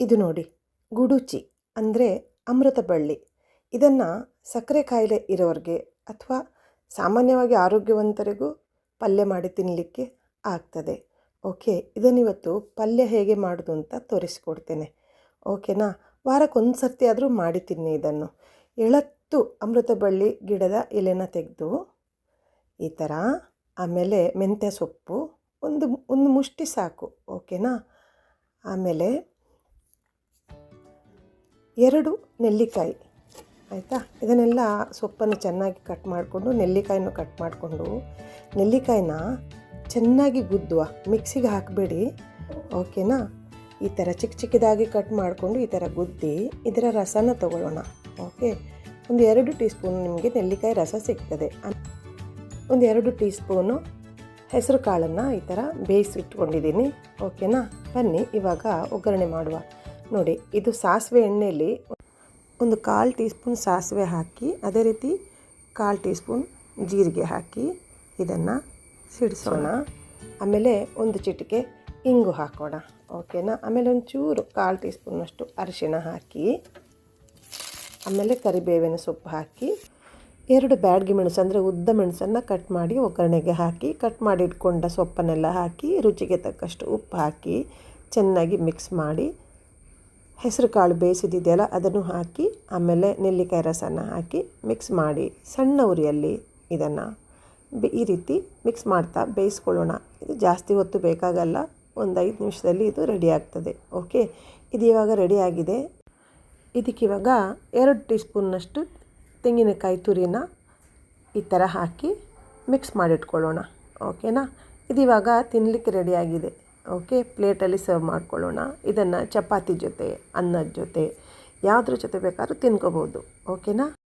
ಇದು ನೋಡಿ. ಗುಡುಚಿ ಅಂದರೆ ಅಮೃತ ಬಳ್ಳಿ. ಇದನ್ನು ಸಕ್ಕರೆ ಕಾಯಿಲೆ ಇರೋರಿಗೆ ಅಥವಾ ಸಾಮಾನ್ಯವಾಗಿ ಆರೋಗ್ಯವಂತರಿಗೂ ಪಲ್ಯ ಮಾಡಿ ತಿನ್ನಲಿಕ್ಕೆ ಆಗ್ತದೆ. ಓಕೆ, ಇದನ್ನಿವತ್ತು ಪಲ್ಯ ಹೇಗೆ ಮಾಡೋದು ಅಂತ ತೋರಿಸ್ಕೊಡ್ತೇನೆ. ಓಕೆನಾ? ವಾರಕ್ಕೊಂದು ಸರ್ತಿ ಆದರೂ ಮಾಡಿ ತಿನ್ನಿ ಇದನ್ನು. ಎಳತ್ತು ಅಮೃತ ಬಳ್ಳಿ ಗಿಡದ ಎಲೆನ ತೆಗೆದು, ಈ ಥರ ಆಮೇಲೆ ಮೆಂತ್ಯ ಸೊಪ್ಪು, ಒಂದು ಒಂದು ಮುಷ್ಟಿ ಸಾಕು. ಓಕೆನಾ? ಆಮೇಲೆ ಎರಡು ನೆಲ್ಲಿಕಾಯಿ, ಆಯಿತಾ? ಇದನ್ನೆಲ್ಲ ಸೊಪ್ಪನ್ನು ಚೆನ್ನಾಗಿ ಕಟ್ ಮಾಡಿಕೊಂಡು, ನೆಲ್ಲಿಕಾಯಿನೂ ಕಟ್ ಮಾಡಿಕೊಂಡು, ನೆಲ್ಲಿಕಾಯಿನ ಚೆನ್ನಾಗಿ ಗುದ್ದುವ ಮಿಕ್ಸಿಗೆ ಹಾಕಬೇಡಿ ಓಕೆನಾ ಈ ಥರ ಚಿಕ್ಕ ಚಿಕ್ಕದಾಗಿ ಕಟ್ ಮಾಡಿಕೊಂಡು ಈ ಥರ ಗುದ್ದಿ, ಇದರ ರಸನ ತಗೊಳ್ಳೋಣ ಓಕೆ ಒಂದು ಎರಡು ಟೀ ಸ್ಪೂನ್ ನಿಮಗೆ ನೆಲ್ಲಿಕಾಯಿ ರಸ ಸಿಗ್ತದೆ. ಒಂದು ಎರಡು ಟೀ ಸ್ಪೂನು ಹೆಸರು ಕಾಳನ್ನು ಈ ಥರ ಬೇಯಿಸಿಟ್ಕೊಂಡಿದ್ದೀನಿ ಓಕೆನಾ ಬನ್ನಿ, ಇವಾಗ ಒಗ್ಗರಣೆ ಮಾಡುವ. ನೋಡಿ, ಇದು ಸಾಸಿವೆ ಎಣ್ಣೆಯಲ್ಲಿ ಒಂದು ಕಾಲು ಟೀ ಸ್ಪೂನ್ ಸಾಸಿವೆ ಹಾಕಿ, ಅದೇ ರೀತಿ ಕಾಲು ಟೀ ಸ್ಪೂನ್ ಜೀರಿಗೆ ಹಾಕಿ ಇದನ್ನು ಸಿಡಿಸೋಣ. ಆಮೇಲೆ ಒಂದು ಚಿಟಿಕೆ ಇಂಗು ಹಾಕೋಣ, ಓಕೆನಾ? ಆಮೇಲೆ ಒಂಚೂರು ಕಾಲು ಟೀ ಸ್ಪೂನಷ್ಟು ಅರಿಶಿಣ ಹಾಕಿ, ಆಮೇಲೆ ಕರಿಬೇವಿನ ಸೊಪ್ಪು ಹಾಕಿ, ಎರಡು ಬ್ಯಾಡ್ಗೆ ಮೆಣಸು, ಅಂದರೆ ಉದ್ದ ಮೆಣಸನ್ನು ಕಟ್ ಮಾಡಿ ಒಗ್ಗರಣೆಗೆ ಹಾಕಿ, ಕಟ್ ಮಾಡಿ ಇಟ್ಕೊಂಡ ಸೊಪ್ಪನ್ನೆಲ್ಲ ಹಾಕಿ, ರುಚಿಗೆ ತಕ್ಕಷ್ಟು ಉಪ್ಪು ಹಾಕಿ, ಚೆನ್ನಾಗಿ ಮಿಕ್ಸ್ ಮಾಡಿ ಹೆಸರು ಕಾಳು ಬೇಯಿಸಿದೆಯಲ್ಲ ಅದನ್ನು ಹಾಕಿ, ಆಮೇಲೆ ನೆಲ್ಲಿಕಾಯಿ ರಸನ ಹಾಕಿ ಮಿಕ್ಸ್ ಮಾಡಿ ಸಣ್ಣ ಉರಿಯಲ್ಲಿ ಇದನ್ನು ಈ ರೀತಿ ಮಿಕ್ಸ್ ಮಾಡ್ತಾ ಬೇಯಿಸ್ಕೊಳ್ಳೋಣ. ಇದು ಜಾಸ್ತಿ ಹೊತ್ತು ಬೇಕಾಗಲ್ಲ, ಒಂದು ಐದು ನಿಮಿಷದಲ್ಲಿ ಇದು ರೆಡಿ ಆಗ್ತದೆ. ಓಕೆ ಇದು ಇವಾಗ ಆಗಿದೆ. ಇದಕ್ಕಿವಾಗ ಎರಡು ಟೀ ಸ್ಪೂನ್ನಷ್ಟು ತೆಂಗಿನಕಾಯಿ ತುರಿನ ಈ ಥರ ಹಾಕಿ ಮಿಕ್ಸ್ ಮಾಡಿಟ್ಕೊಳ್ಳೋಣ. ಓಕೆನಾ ಇದಿವಾಗ ತಿನ್ನಲಿಕ್ಕೆ ರೆಡಿಯಾಗಿದೆ ಓಕೆ ಪ್ಲೇಟಲ್ಲಿ ಸರ್ವ್ ಮಾಡ್ಕೊಳ್ಳೋಣ. ಇದನ್ನು ಚಪಾತಿ ಜೊತೆ ಅನ್ನದ ಜೊತೆ ಯಾವುದ್ರ ಜೊತೆ ಬೇಕಾದ್ರೂ ತಿನ್ಕೋಬೋದು. ಓಕೆನಾ?